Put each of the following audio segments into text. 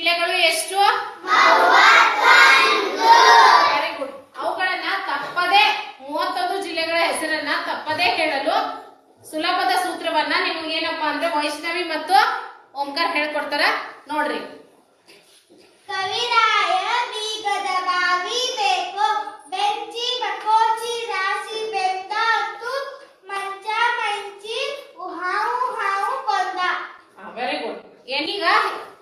ಜಿಲ್ಲೆಗಳು ಎಷ್ಟು? Very good ಅವುಗಳನ್ನ ತಪ್ಪದೆ ಮೂವತ್ತೊಂದು ಜಿಲ್ಲೆಗಳ ಹೆಸರನ್ನ ತಪ್ಪದೆ ಹೇಳಲು ಸುಲಭದ ಸೂತ್ರವನ್ನ ನಿಮ್ಗೆ ಏನಪ್ಪಾ ಅಂದ್ರೆ ವೈಷ್ಣವಿ ಮತ್ತು ಓಂಕಾರ ಹೇಳ್ಕೊಡ್ತಾರ. ನೋಡ್ರಿ. ಕವಿರಾಯ ಬೀಗದ ಬಾವಿ ಬೇಕು ಬೆಂಚಿ ರಾಸಿ ರಾಶಿ ಬೆಂದಾತು ಮಂಚ ಮಂಚಿ ಹಾವು ಹಾವು ಕೊಂದ. ವೆರಿ ಗುಡ್ ಏನೀಗ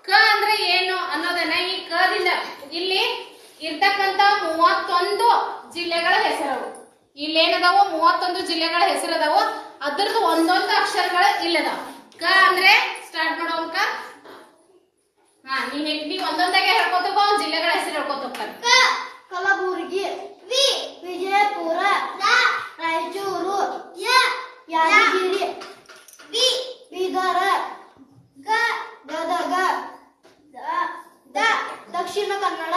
ಕ ಅಂದ್ರೆ ಏನು ಅನ್ನೋದನ್ನ ಈ ಕದಿಂದ ಇಲ್ಲಿ ಇರ್ತಕ್ಕಂತ ಮೂವತ್ತೊಂದು ಜಿಲ್ಲೆಗಳ ಹೆಸರವು ಇಲ್ಲಿ ಏನದಾವು ಮೂವತ್ತೊಂದು ಜಿಲ್ಲೆಗಳ ಹೆಸರದಾವು? ಅದ್ರದ್ದು ಒಂದೊಂದು ಅಕ್ಷರಗಳ ಇಲ್ಲದಾವ. ಕ ಅಂದ್ರೆ ಸ್ಟಾರ್ಟ್ ಮಾಡೋ ಹಾ ನೀವ್ ಒಂದೊಂದಾಗೆ ಹೇಳ್ಕೊತಪ್ಪ ಒಂದ್ ಜಿಲ್ಲೆಗಳ ಹೆಸರು ಹೇಳ್ಕೊತ ಹೋಗ್ತಾರೆ ಕ, ಕಲಬುರಗಿ, ವಿ, ವಿಜಯಪುರ, ದ, ರಾಯಚೂರು, ಯ, ಯಾದಗಿರಿ, ವಿ, ಬೀದರ, ಗ, ಗದಗ, ದ ದಕ್ಷಿಣ ಕನ್ನಡ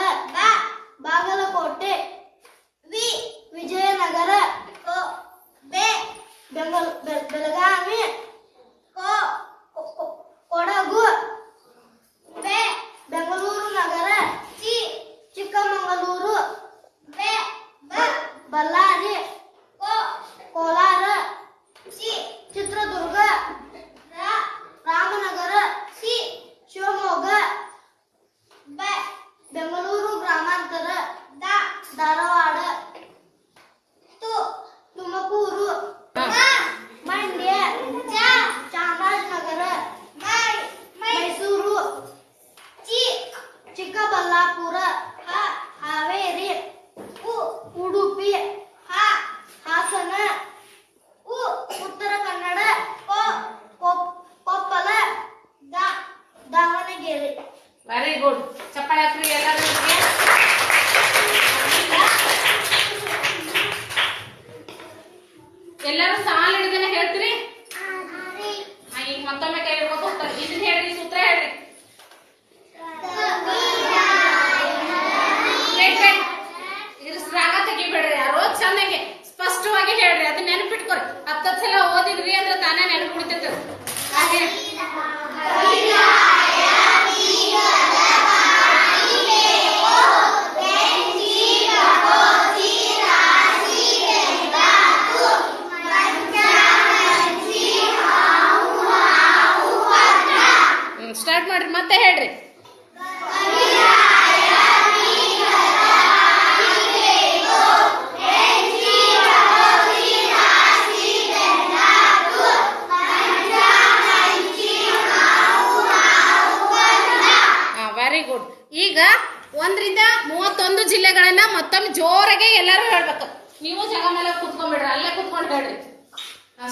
ನೀವು ಜಾಗ ಮೇಲೆ ಕುತ್ಕೊಂಡ್ಬಿಡ್ರಿ, ಅಲ್ಲೇ ಕುತ್ಕೊಂಡು ಹೇಳ್ರಿ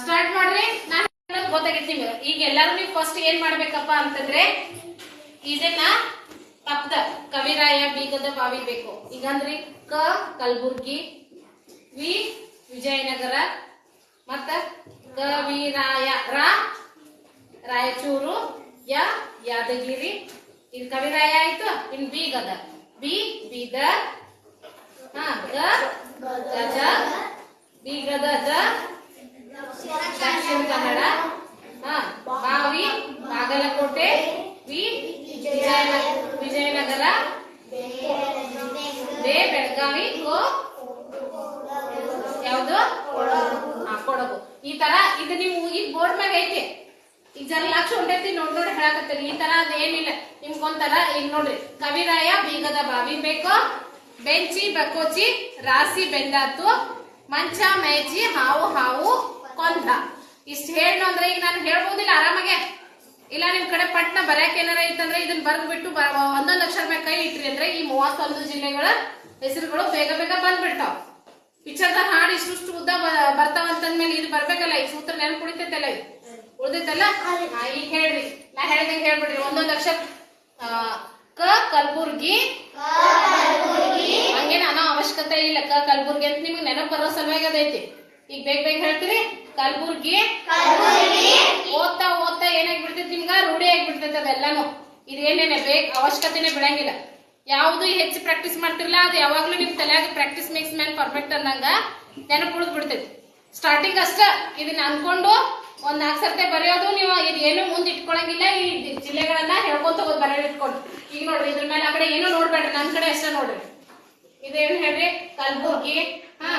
ಸ್ಟಾರ್ಟ್ ಮಾಡ್ರಿ, ನಾನು ಗೊತ್ತಾಗೈತಿ ನಿಮ್ಗೆ. ಈಗ ಎಲ್ಲರೂ ನೀವು ಫಸ್ಟ್ ಏನ್ ಮಾಡ್ಬೇಕಪ್ಪ ಅಂತಂದ್ರೆ, ಇದನ್ನ ತಪ್ಪದ ಕವಿರಾಯ ಬೀಗದ ಬಾವಿ ಬೇಕು. ಈಗಂದ್ರಿ ಕ, ಕಲಬುರ್ಗಿ, ವಿ, ವಿಜಯನಗರ, ಮತ್ತ ಕವಿರಾಯ, ರ, ರಾಯಚೂರು, ಯ, ಯಾದಗಿರಿ. ಇದು ಕವಿರಾಯ ಆಯ್ತು, ಇನ್ ಬೀಗದ. ಗದ ಬಿ ಬೀದರ್ ಹಾ, ಗ ದ ದಕ್ಷಿಣ ಕನ್ನಡ, ಹಾ, ಬಾವಿ, ಬಾಗಲಕೋಟೆ, ವಿ ವಿಜಯನಗರ ಬೇ ಬೆಳಗಾವಿ, ಕೋ, ಯಾವ್ದು? ಹಾ ಕೊಡಗು. ಈ ತರ, ಇದು ನೀವು ಈಗ ಬೋರ್ಡ್ ಮ್ಯಾಗ ಐತಿ. ಈಗ ಜರ ಲಕ್ಷ ಹೊಂಟೈತಿ, ನೋಡ್, ನೋಡಿ ಹೇಳಕತ್ತೀರಿ ಈ ತರ ಅದೇನಿಲ್ಲ ನಿಮ್ಗೊಂತರ ಈಗ ನೋಡ್ರಿ. ಕವಿರಾಯ, ಬೀಗದ ಬಾವಿ ಬೇಕು. ಬೆಂಚಿ ಬಕೋಚಿ ರಾಸಿ ಬೆಂದಾತು ಮಂಚ ಮೇಜಿ ಹಾವು ಹಾವು ಕೊಂದ. ಇಷ್ಟ ಹೇಳು ಅಂದ್ರೆ ಈಗ ನಾನು ಹೇಳ್ಬೋದಿಲ್ಲ ಆರಾಮಾಗೆ? ಇಲ್ಲ ನಿಮ್ ಕಡೆ ಪಟ್ನ ಬರ್ಯಾಕ ಏನಾರ ಇತ್ತಂದ್ರೆ ಇದನ್ನ ಬರ್ದ್ ಬಿಟ್ಟು ಬ- ಒಂದೊಂದ್ ಅಕ್ಷರ ಮೇಲೆ ಕೈ ಇಟ್ರಿ ಅಂದ್ರೆ ಈ ಮೂವತ್ತೊಂದು ಜಿಲ್ಲೆಗಳ ಹೆಸರುಗಳು ಬೇಗ ಬೇಗ ಬಂದ್ಬಿಡ್ತಾವ. ಪಿಕ್ಚರ್ದಾಗ ಹಾಡು ಇಷ್ಟು ಉದ್ದ ಬ- ಬರ್ತಾವ ಅಂತಂದ್ಮೇಲೆ ಇದು ಬರ್ಬೇಕಲ್ಲ ಈ ಸೂತ್ರ ನೆನಪು ಕುಡಿತೈತಲ್ಲ ಇದು? ಉಳ್ದೈತಲ್ಲ? ಈಗ ಹೇಳ್ರಿ. ನಾ ಹೇಳ್ದಂಗೆ ಹೇಳ್ಬಿಡ್ರಿ. ಒಂದೊಂದು ಅಕ್ಷರ ಕ ಕಲ್ಬುರ್ಗಿ? ಹಂಗೇನ ಅನ್ನೋ ಅವಶ್ಯಕತೆ ಇಲ್ಲ ಕ ಕಲ್ಬುರ್ಗಿ ಅಂತ ನಿಮ್ಗೆ ನೆನಪು ಬರೋ ಸಲುವಾಗಿ ಅದೈತಿ. ಈಗ ಬೇಗ ಬೇಗ ಹೇಳ್ತೀರಿ? ಕಲ್ಬುರ್ಗಿ. ಓದ್ತಾ ಓದ್ತಾ ಏನಾಗಿ ಬಿಡ್ತೈತಿ ನಿಮ್ಗ? ರೂಢಿ ಆಗಿಬಿಡ್ತೈತಿ ಅದೆಲ್ಲಾನು. ಇದೇನೇನೆ ಬೇಗ ಅವಶ್ಯಕತೆನೆ ಬಿಡಂಗಿಲ್ಲ. ಯಾವುದು ಹೆಚ್ಚು ಪ್ರಾಕ್ಟೀಸ್ ಮಾಡ್ತಿರಲ್ಲ ಅದು ಯಾವಾಗ್ಲೂ ನಿಮ್ ತಲೆಯಾಗ ಪ್ರಾಕ್ಟೀಸ್ ಮೇಕ್ಸ್ ಮ್ಯಾನ್ ಪರ್ಫೆಕ್ಟ್ ಅನ್ನಂಗ ನೆನಪು ಉಳಿದ್ಬಿಡ್ತೈತಿ ಸ್ಟಾರ್ಟಿಂಗ್ ಅಷ್ಟ ಇದನ್ನ ಅನ್ಕೊಂಡು ಒಂದ್ ನಾಲ್ಕು ಸರ್ತೆ ಬರೆಯೋದು ನೀವು ಇದು ಏನು ಮುಂದೆ ಇಟ್ಕೊಳಂಗಿಲ್ಲ ಈ ಜಿಲ್ಲೆಗಳನ್ನ ಹೇಳ್ಕೊಂತ ಹೋಗೋದು ಬರೆಯೋದು ಇಟ್ಕೊಂಡು ಈಗ ನೋಡ್ರಿ ಇದ್ರ ಮೇಲೆ ಆ ಕಡೆ ಏನು ನೋಡ್ಬೇಡ್ರಿ ನನ್ ಕಡೆ ಅಷ್ಟೇ ನೋಡ್ರಿ. ಇದೇನು ಹೇಳ್ರಿ? ಕಲ್ಬುರ್ಗಿ. ಹಾ.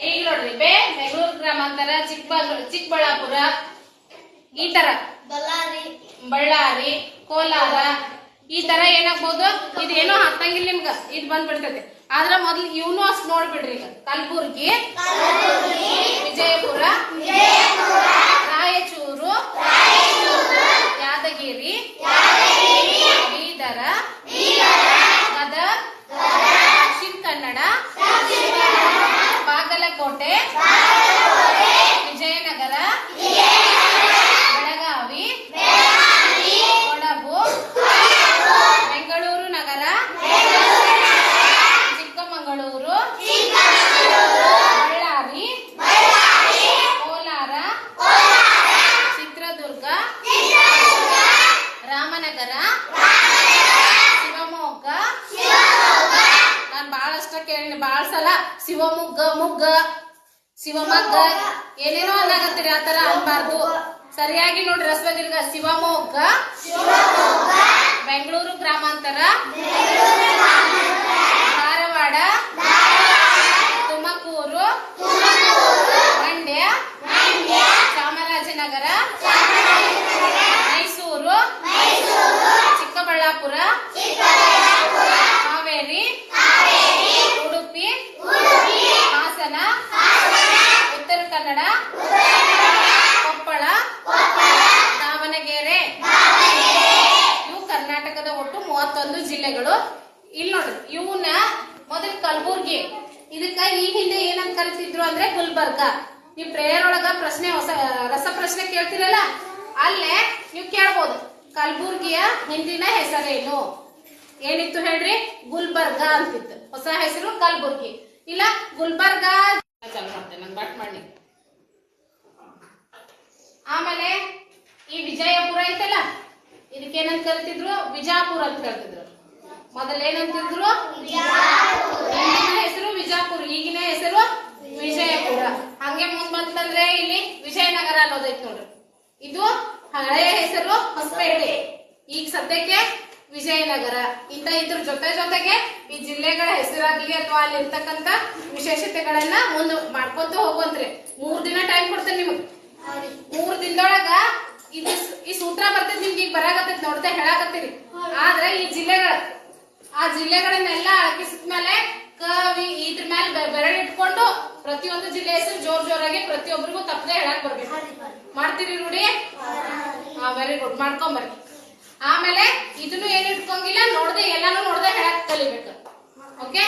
ಈಗ ನೋಡ್ರಿ ಬೇ ಬೆಂಗಳೂರು ಗ್ರಾಮಾಂತರ ಚಿಕ್ಕಬಳ್ಳಾಪುರ ಚಿಕ್ಕಬಳ್ಳಾಪುರ ಈ ತರ. ಬಳ್ಳಾರಿ. ಬಳ್ಳಾರಿ ಕೋಲಾರ ಈ ತರ ಏನಾಗ್ಬೋದು? ಇದೇನೋ ಹಾಕ್ತಂಗಿಲ್ಲ ನಿಮ್ಗ. ಇದು ಬಂದ್ಬಿಡ್ತೈತಿ. ಆದ್ರ ಮೊದ್ಲು ಇವನು ಅಷ್ಟ್ ನೋಡ್ಬಿಡ್ರಿ ಈಗ ಕಲಬುರ್ಗಿ ವಿಜಯಪುರ ರಾಯಚೂರು ಯಾದಗಿರಿ ಬೀದರ ಗದಗ ದಕ್ಷಿಣ ಕನ್ನಡ ಬಾಗಲಕೋಟೆ ವಿಜಯನಗರ ಬೆಳಗಾವಿ ಕೊಡಗು ಬೆಂಗಳೂರು ನಗರ ಚಿಕ್ಕಮಗಳೂರು ಬಳ್ಳಾರಿ ಕೋಲಾರ ಚಿತ್ರದುರ್ಗ ರಾಮನಗರ ಶಿವಮೊಗ್ಗ ನಾನು ಬಹಳಷ್ಟ ಕೇಳಿ ಬಹಳ ಸಲ ಶಿವಮೊಗ್ಗ ಮೊಗ್ಗ ಶಿವಮೊಗ್ಗ ಏನೇನೋ ಅನ್ನಾಗತ್ತೀರಿ ಆತರ ಅನ್ಬಾರ್ದು. ಸರಿಯಾಗಿ ನೋಡ್ರಿ ರಸ್ವದಿರ್ಗ ಶಿವಮೊಗ್ಗ ಬೆಂಗಳೂರು ಗ್ರಾಮಾಂತರ. ಧಾರವಾಡ. ತುಮಕೂರು. ಮಂಡ್ಯ. ಚಾಮರಾಜನಗರ ಜಿಲ್ಲೆಗಳು ಇಲ್ಲಿ ನೋಡ್ರಿ ಇವನ್ನ ಮೊದಲ ಕಲಬುರ್ಗಿ. ಇದಕ್ಕ ಈ ಹಿಂದೆ ಏನಂತ ಕರಿತಿದ್ರು ಅಂದ್ರೆ ಗುಲ್ಬರ್ಗ. ನೀವ್ ಪ್ರೇಯರ್ ಒಳಗ ಪ್ರಶ್ನೆ ಹೊಸ ರಸ ಪ್ರಶ್ನೆ ಕೇಳ್ತಿರಲ್ಲ? ಅಲ್ಲೇ ನೀವು ಕೇಳ್ಬೋದು ಕಲಬುರ್ಗಿಯ ಹಿಂದಿನ ಹೆಸರೇನು? ಏನಿತ್ತು ಹೇಳ್ರಿ? ಗುಲ್ಬರ್ಗ ಅಂತಿತ್ತು. ಹೊಸ ಹೆಸರು ಕಲಬುರ್ಗಿ. ಇಲ್ಲ ಗುಲ್ಬರ್ಗ. ಚಾಲು ಮಾಡ್ತೇನೆ ನಂಗೆ ಬಟ್ ಮಾಡಿ ಆಮೇಲೆ ಈ ವಿಜಯಪುರ ಐತಲ್ಲ? ಇದಕ್ಕೆ ಏನಂತ ಕರಿತಿದ್ರು? ವಿಜಾಪುರ ಅಂತ ಕರಿತಿದ್ರು. ಮೊದಲ ಏನಂತಿದ್ರು ಹಿಂದಿನ ಹೆಸರು ವಿಜಾಪುರ. ಈಗಿನ ಹೆಸರು ವಿಜಯಪುರ. ಹಂಗೆ ಮುಂದ್ ಬಂತಂದ್ರೆ ಇಲ್ಲಿ ವಿಜಯನಗರ ಅನ್ನೋದೈತ್ ನೋಡ್ರಿ. ಇದು ಹಳೆಯ ಹೆಸರು ಹೊಸಪೇಟೆ. ಈಗ ಸದ್ಯಕ್ಕೆ ವಿಜಯನಗರ. ಇಂತ ಇದ್ರ ಜೊತೆ ಜೊತೆಗೆ ಈ ಜಿಲ್ಲೆಗಳ ಹೆಸರಾಗ್ಲಿ ಅಥವಾ ಅಲ್ಲಿ ಇರ್ತಕ್ಕಂತ ವಿಶೇಷತೆಗಳನ್ನ ಮುಂದ್ ಮಾಡ್ಕೊಂತ ಹೋಗುವಂತ್ರಿ. ಮೂರ್ ದಿನ ಟೈಮ್ ಕೊಡ್ತೇನೆ ನಿಮಗ್. ಮೂರ್ ದಿನದೊಳಗ ಇದು ಈ ಸೂತ್ರ ಬರ್ತೈತಿ ನಿಮ್ಗೆ ಈಗ ಬರಾಕತ್ತೈತಿ ನೋಡ್ತಾ ಹೇಳಾಕತ್ತೀರಿ. ಆ ಜಿಲ್ಲೆಗಳನ್ನೆಲ್ಲ ಅಳಕಿಸಿದ ಮೇಲೆ ಕವಿ ಇದ್ರ ಮೇಲೆ ಬೆರಳಿಟ್ಕೊಂಡು ಪ್ರತಿಯೊಂದು ಜಿಲ್ಲೆ ಹೆಸರು ಜೋರ್ ಜೋರಾಗಿ ಪ್ರತಿಯೊಬ್ಬರಿಗೂ ತಪ್ಪದೆ ಹೇಳಕ್ ಬರ್ಬೇಕು. ಮಾಡ್ತೀರಿ ನೋಡಿ ಹಾ ವೆರಿ ಗುಡ್ ಮಾಡ್ಕೊಂಬರ್ರಿ. ಆಮೇಲೆ ಇದನ್ನು ಏನ್ ಇಟ್ಕೊಂಗಿಲ್ಲ ನೋಡ್ದೆ ಎಲ್ಲಾನು ನೋಡ್ದೆ ಹೇಳಕ್ ಕಲಿಬೇಕು. ಓಕೆ